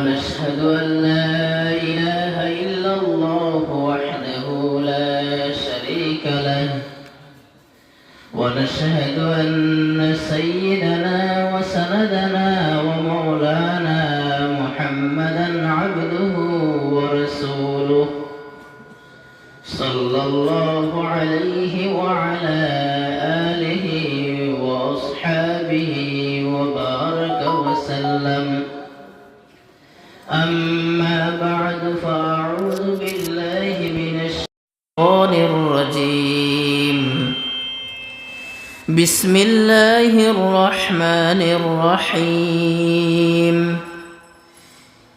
ونشهد أن لا إله إلا الله وحده لا شريك له. ونشهد أن سيدنا وسندنا ومولانا محمدا عبده ورسوله. صلى الله عليه وعلى آله وأصحابه وبارك وسلم. بسم الله الرحمن الرحيم.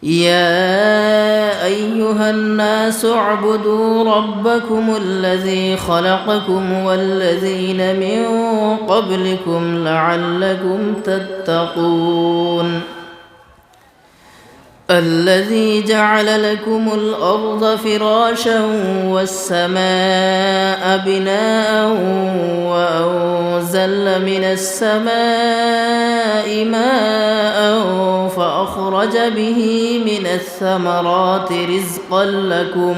يا أيها الناس اعبدوا ربكم الذي خلقكم والذين من قبلكم لعلكم تتقون. الذي جعل لكم الأرض فراشا والسماء بناء وأنزل من السماء ماء فأخرج به من الثمرات رزقا لكم.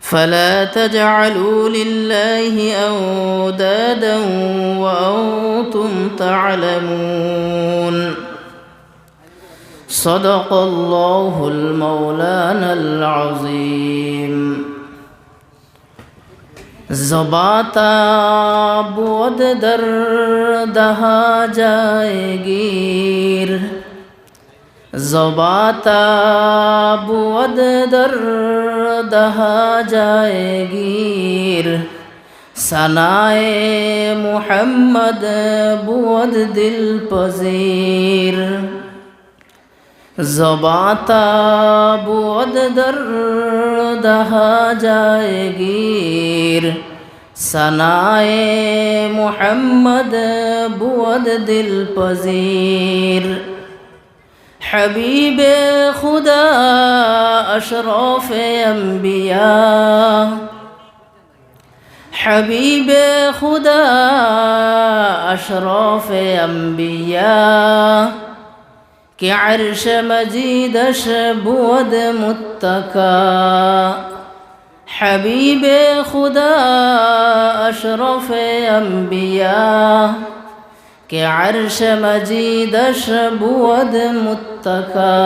فلا تجعلوا لله أودادا وأنتم تعلمون. صدق الله المولانا العظيم زباتا بود در دها جایگیر زباتا بود در دها جایگیر سنائے محمد بود دل پذیر زباتا بود در دہا جائے گیر۔ سنائے محمد بود دل پذیر۔ حبیب خدا اشرف انبیاء۔ حبیب خدا اشرف انبیاء۔ کہ عرش مجیدش بود متقا حبیب خدا أشرف انبیاء کہ عرش مجیدش بود متقا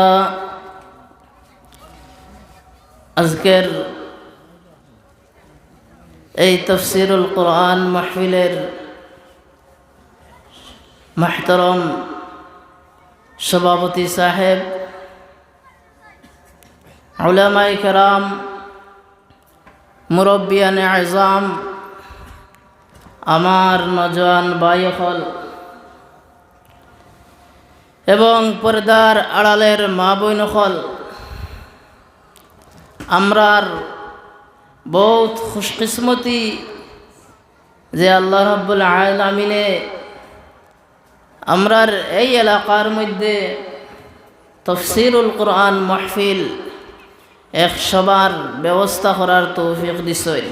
আজকের এই তফসিরুল কোরআন মাহফিলের মাহতরম সভাপতি সাহেব উলামাই কেরাম, মুরব্বিয়ানে আজম, আমার নজওয়ান বায়ুফল এবং পর্দার আড়ালের মা বইনখল আমরার বহুত খুশকিসমতি যে আল্লাহ রব্বুল আলমিনে আমরার এই এলাকার মধ্যে তফসিরুল কোরআন মাহফিল এক সবার ব্যবস্থা করার তৌফিক দিছই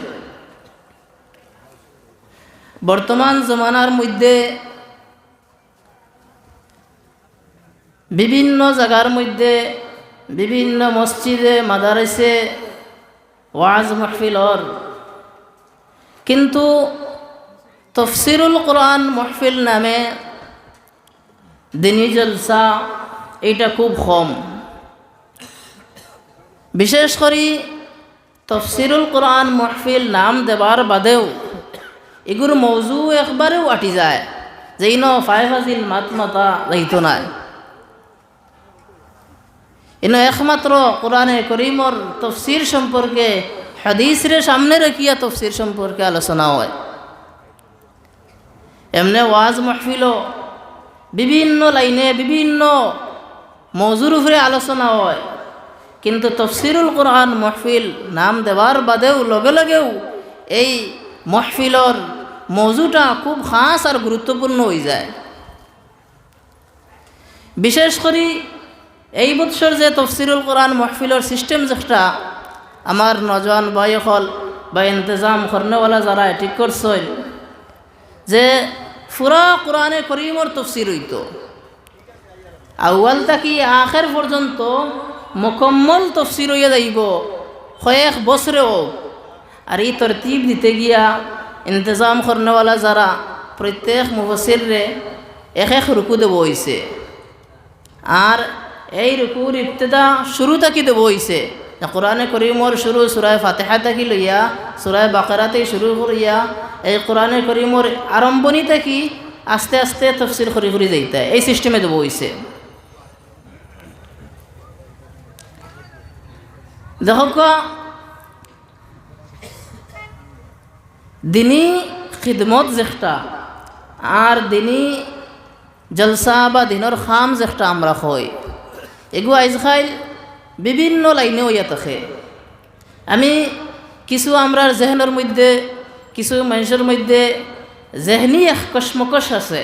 বর্তমান জমানার মধ্যে বিভিন্ন জায়গার মধ্যে বিভিন্ন মসজিদে, মাদারেসে ওয়াজ মাহফিলর কিন্তু তফসিরুল কোরআন মাহফিল নামে দিনী জলসা এটা খুব কম। বিশেষ করে তফসিরুল কোরআন মহফিল নাম দেবার বাদেও এগুলো মৌজু একবারেও আটি যায় যেই ন ফাইভ হাজিল মাত মাতা যাইত নাই। এনে একমাত্র কোরআনে করিমর তফসির সম্পর্কে, হাদিসরে সামনে রেখিয়া তফসির সম্পর্কে আলোচনা হয়। এমনি ওয়াজ মাহফিলও বিভিন্ন লাইনে বিভিন্ন মজুর উপরে আলোচনা হয়। কিন্তু তফসিরুল কোরআন মহফিল নাম দেওয়ার বাদেও লগে লগেও এই মহফিলর মজুটা খুব খাস আর গুরুত্বপূর্ণ হয়ে যায়। বিশেষ করে এই বৎসর যে তফসিরুল কোরআন মহফিলর সিস্টেম যেটা, আমার নজওয়ান ভাইসকল বা ইন্তজাম কর্নেওয়ালা যারা ঠিক করছেন, যে ফুরা কোরআনে করিমর তফসির হইত। আউয়াল তাকি আখের পর্যন্ত মোকম্মল তফসির হইয়া যাইব? কয়েক বছরেও। আর এই তরতিব দিতে গিয়া ইন্তজাম কর্নেওয়ালা যারা প্রত্যেক মুফসিরে এক এক রুকু দেব হইছে। আর এই রুকুর ইবতেদা শুরু থাকি দেব হইছে? কোরআনে করিমর শুরু সুরায় ফাতেহা থাকি লইয়া সুরায় বাকারাতে শুরু করিয়া এই কোরআনে করিমর আরম্ভণি থাকি আস্তে আস্তে তফসিল করি করি যাইতে এই সিস্টেমে দেব হইছে। দেখক দিনী খিদমত যেটা আর দিনী জলসা বা দিনের খাম যেটা আমরা হই এগু আইজখাইল বিভিন্ন লাইনে হইয়া থাকে আমি কিছু আমরার জেহনের মধ্যে কিছু মানুষের মধ্যে জেহনি এক কসমকস আছে,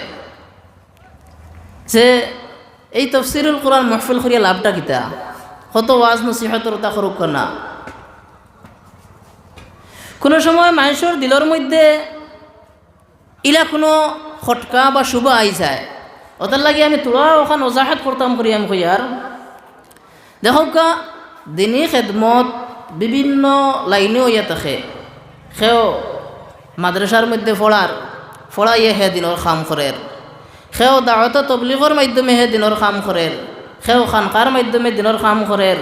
যে এই তফসিরুল কোরআন মহফিল করিয়া লাভটা কিতা? কত ওয়াজ নসিহতর তা করুক না। কোনো সময় মানুষের দিলের মধ্যে ইলা কোনো খটকা বা শুভ আই যায়। ওটার লাগে আমি তোরা ওখান ওজাহাত করতাম করি আমি কইয়ার দেখো কা, দিনী খেদমত বিভিন্ন লাইনে ইয়া থাকে। সেও মাদ্রাসার মধ্যে ফড়ার ফড়াইয়ে হে দিনের খাম করের। সেও দাওয়াত তবলিগর মাধ্যমে হে দিনের খাম করের। সেও খানকার মাধ্যমে দিনের খাম করের।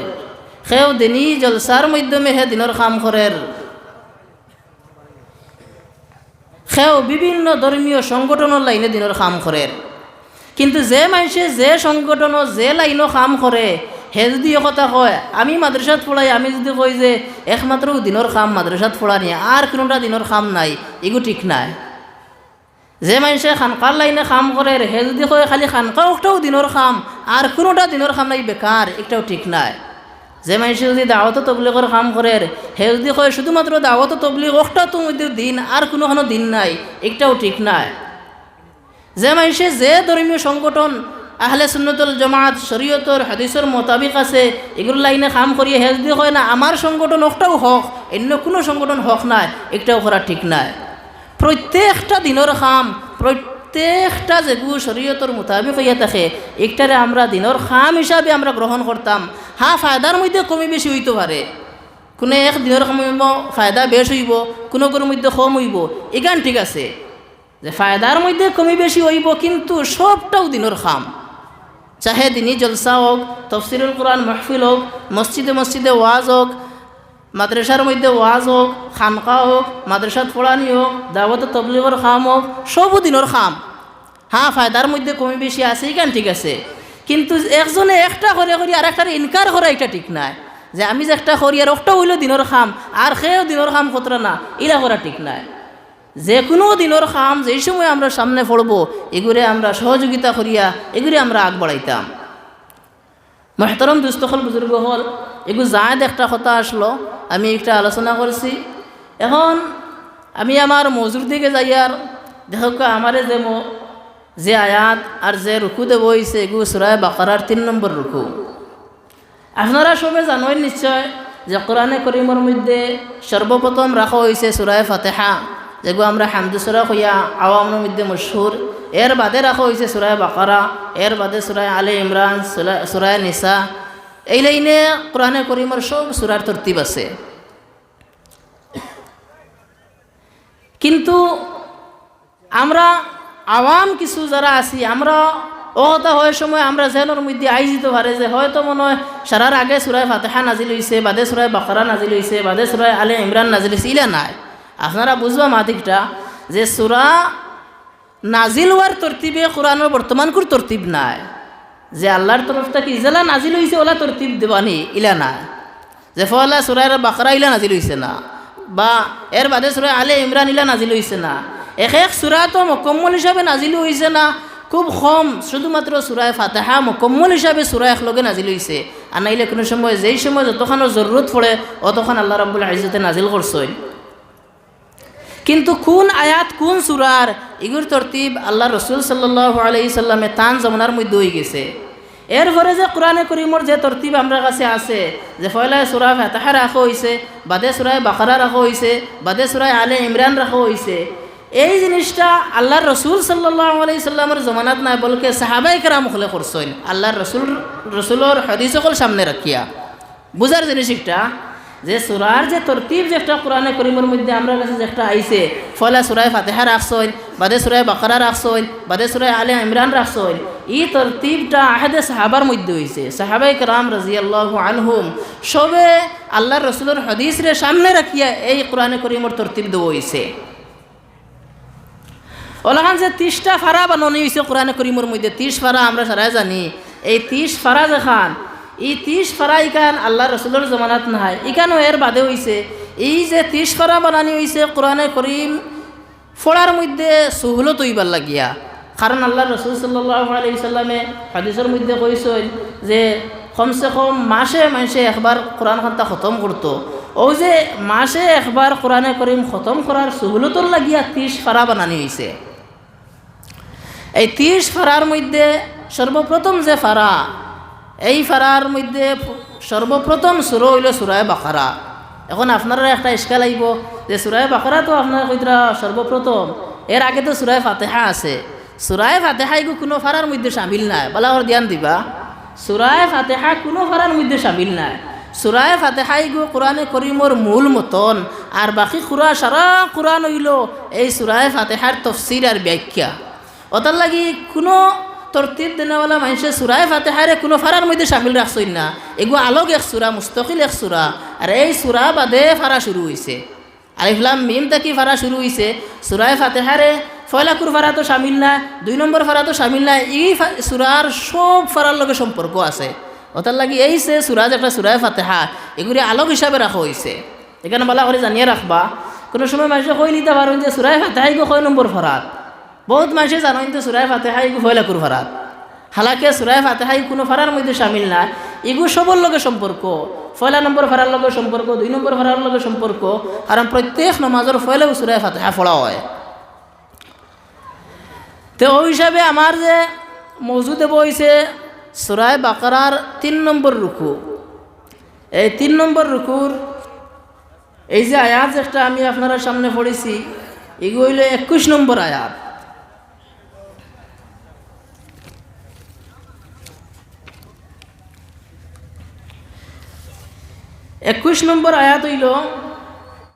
সেও দিনী জলসার মাধ্যমে হে দিনের খাম করের। সেও বিভিন্ন ধর্মীয় সংগঠনের লাইনে দিনের কাম করে কিন্তু যে মানুষে যে সংগঠন যে লাইনও কাম করে হে যদি কথা কয়। আমি মাদ্রাসাত পড়াই আমি যদি কই যে একমাত্র দিনের কাম মাদ্রাসাত পড়ানি আর কোনোটা দিনের কাম নাই এগু ঠিক নাই। যে মানুষে খানকার লাইনে কাম করে হে যদি কয়, খালি খানকা একটাও দিনের কাম আর কোনোটা দিনের কাম নাই বেকার একটাও ঠিক নাই। যে মানুষে যদি দাওয়াত তবলিগর কাম করে হে যদি কয় শুধুমাত্র দাওয়াত তবলিগ একটা তো দিন আর কোনোখানো দিন নাই একটাও ঠিক নাই। যে মানুষে যে ধর্মীয় সংগঠন আহলে সুন্নতুল জমাত, শরীয়তর, হাদিসের মোতাবিক আছে। এগুলো লাইনে কাম করিয়ে হে যদি কয় না, আমার সংগঠন একটাও হক, অন্য কোনো সংগঠন হক নাই, একটাও করা ঠিক নাই। প্রত্যেকটা দিনের কাম প্রত্যেকটা যেগুলো শরীয়তর মোতাবিক হইয়া থাকে, একটারে আমরা দিনের খাম হিসাবে আমরা গ্রহণ করতাম। হা, ফায়দার মধ্যে কমে বেশি হইতে পারে। কোনো এক দিনের কাম হইব, ফায়দা বেশ হইব, কোনো কোনো মধ্যে কম হইব। এখান ঠিক আছে। যে ফায়দার মধ্যে কমে বেশি হইব, কিন্তু সবটাও দিনের খাম। চাহে দিনী জলসা হোক তফসিরুল কোরআন মাহফিল হোক মসজিদে মসজিদে ওয়াজ হোক মাদ্রাসার মধ্যে ওয়াজ হোক খানকা হোক মাদ্রাসাত পড়ানি হোক দাওয়াত তবলিগর খাম হোক সবও দিনের খাম। হ্যাঁ ফায়দার মধ্যে কমে বেশি আছে কেন ঠিক আছে। কিন্তু একজনে একটা করে করি আর একটা ইনকার করা এটা ঠিক নাই। যে আমি যে একটা করি আর একটা হইল দিনের খাম আর সেও দিনের খাম কতরা না, ইলা করা ঠিক নাই। যে কোনো দিনের খাম যেই সময় আমরা সামনে পড়ব, এগুলো আমরা সহযোগিতা করিয়া, এগুলি আমরা আগ বাড়াইতাম। মহতরম দুস্থল বুজুর্গ হল এগুলো জায়দ একটা কথা আসলো, আমি একটা আলোচনা করছি। এখন আমি আমার মজুর দিকে যাই আর দেখো আমারে যে যে আয়াত আর যে রুকু দেব হয়েছে এগুলো সুরায় বাকারার তিন নম্বর রুকু। আপনারা সবে জানোই নিশ্চয় যে কোরআনে করিমর মধ্যে সর্বপ্রথম রাখা হয়েছে সুরায় ফাতেহা। যেগুলো আমরা হামদুসরা হইয়া আওয়ামের মধ্যে মশহুর, এর বাদে রাখা হয়েছে সুরায় বাকারা, এর বাদে সুরায় আলী ইমরান সুরায় নিসা। এই লাইনে কোরআনে করিমর সব সুরার তরতিব আছে। কিন্তু আমরা আওয়াম কিছু যারা আছি, আমরা অহতা হওয়ার সময় আমরা জেনের মধ্যে আই যেতে পারে যে হয়তো মনে হয় সারার আগে সুরায় ফাতেহা নাজিল হয়েছে বাদে সুরায় বাকারা নাজিল হয়েছে বাদে সুরায় আলে ইমরান নাজিল হয়েছে ইলা নাই। আপনারা বুঝবা মাদিকটা যে সুরা নাজিল হওয়ার তরতিবে কোরআনের কোর তরতিব নাই। যে আল্লাহর তরফ থেকে ইজালা নাজিল হয়েছে ওলা তরতিব দেবানি ইলা না যে ফলা সুরায়ের বাকরা ইলা নাজিল হয়েছে না, বা এর বাদে সুরায় আলে ইমরান ইলা নাজিল হয়েছে না। এক এক সুরা তো মকম্মল হিসাবে নাজিল হয়েছে না, খুব কম, শুধুমাত্র সুরায় ফাতেহা মোকম্মল হিসাবে সুরা একলগে নাজিল হইছে। আর নাইলে কোনো সময়, যেই সময় যতক্ষণ জরুরত পড়ে অতক্ষণ আল্লাহ রাবুল আইজতে নাজিল করছেন। কিন্তু কোন আয়াত, কোন সুরার? ইগুর তরতিব আল্লাহ রসুল সাল্লাহ আলাই সাল্লামে তান জমানার মধ্যে হয়ে গেছে। এরপরে যে কোরআনে করিমর যে তরতিব আমরা কাছে আছে, যে ফয়লায় সুরা ফাতাহা রাখা হয়েছে বাদে সুরায় বাকারা রাখা হয়েছে বাদে সুরায় আলে ইমরান রাখা হয়েছে এই জিনিসটা আল্লাহর রসুল সাল্লাহ আলাই সাল্লামের জমানাত নাই, বলকে সাহাবাই কেরাম হলে করছেন। আল্লাহর রসুল, রসুলোর হদিস সকল সামনে রাখিয়া। বুঝার জিনিস একটা যে সুরার যে তরতিব যে একটা কোরআনে করিমের মধ্যে আমরা কাছে যে একটা আইছে, ফলে সুরায় ফাতেহা রাখছইন, বাদে সুরায় বাকারা রাখছইন, বাদে সুরায় আলে ইমরান রাখছইন ই তরতিবটা আহেদে সাহাবার মধ্যে হয়েছে সাহাবাই কারাম রাজি আল্লাহ আনহুম সবে আল্লাহর রসুলের হদিসরে সামনে রাখিয়া এই কোরআনে করিমের তরতিব দেওয়া হয়েছে ওলাখান যে ত্রিশটা ফাড়া বানানো হয়েছে কোরআনে করিমের মধ্যে, ত্রিশ ফাড়া আমরা সারাই জানি। এই ত্রিশ ফাড়া যেখান এই ত্রিশ ফাড়া ইকান আল্লাহ রসুলের জমানাত নাই ইকানও এর বাদে হইছে এই যে ত্রিশ ফাড়া বানানি হয়েছে কোরআনে করিম ফোড়ার মধ্যে সুহলত হইবার লাগিয়া। কারণ আল্লাহ রসুল সাল্লাহ আলি হাদিসের মধ্যে কইসেন যে কমসে কম মাসে মাসে একবার কোরআন খান্তা খতম করতো ও যে মাসে একবার কোরআনে করিম খতম করার সুহলতর লাগিয়া ত্রিশ ফাড়া বানানি হয়েছে এই ত্রিশ ফাড়ার মধ্যে সর্বপ্রথম যে ফাড়া এই ফাড়ার মধ্যে সর্বপ্রথম সুর হইল সুরায় বাখারা এখন আপনারা একটা ইস্কা লাগব যে সুরায় বাখারা তো আপনার কইতরা সর্বপ্রথম। এর আগে তো সুরায় ফাতেহা আছে। সুরায় ফাতেহা এগু কোনো ফাড়ার মধ্যে সামিল নাই। বলা ওর ধ্যান দিবা। সুরায় ফাতেহা কোনো ফাড়ার মধ্যে সামিল নাই। সুরায় ফাতেহা এগু কোরআনে করিমর মূল মতন। আর বাকি খুরা সারা কোরআন হইল এই সুরায় ফাতেহার তফসির আর ব্যাখ্যা। ওটার লাগি কোনো তরতিব দেনেওয়ালা মানুষে সুরায় ফাতেহারে কোনো ফারার মধ্যে সামিল রাখছই না। এগু আলোক এক সুরা, মুস্তকিল এক সুরা। আর এই সুরা বাদে ফারা শুরু হয়েছে আলিফলাম মিম তাকি ফারা শুরু হয়েছে সুরায় ফাতেহারে ফয়লাকুর ফারা তো সামিল না দুই নম্বর ফারা তো সামিল না এই সুরার সব ফারার লগে সম্পর্ক আছে। ওটার লাগি এই সে সুরাজ একটা সুরায় ফাতেহা এগুলি আলোক হিসাবে রাখা হয়েছে এখানে বলা করে জানিয়ে রাখবা কোনো সময় মানুষে কই নিতে পারেন যে সুরায় ফাতেহা এগু কয় নম্বর ফারাত বহুত মানুষে জানেন তো সুরায় ফাতেহা এগু ভয় লাকুর ফারাত। হালাকে সুরায় ফাতেহা কোনো ফারার মধ্যে সামিল না। এগু সবর লগে সম্পর্ক। ফয়লা নম্বর ফারার লগে সম্পর্ক, দুই নম্বর ফারার লগে সম্পর্ক। কারণ প্রত্যেক নমাজের ফয়লাও সুরায় ফাতেহা ফলা হয়। তো ওই হিসাবে আমার যে মজুদে বইছে সুরায় বাকারার তিন নম্বর রুকু। এই তিন নম্বর রুকুর এই যে আয়াত একটা আমি আপনারা সামনে পড়েছি এগুলো হইল একুশ নম্বর আয়াত। একুশ নম্বর আয়াত হইল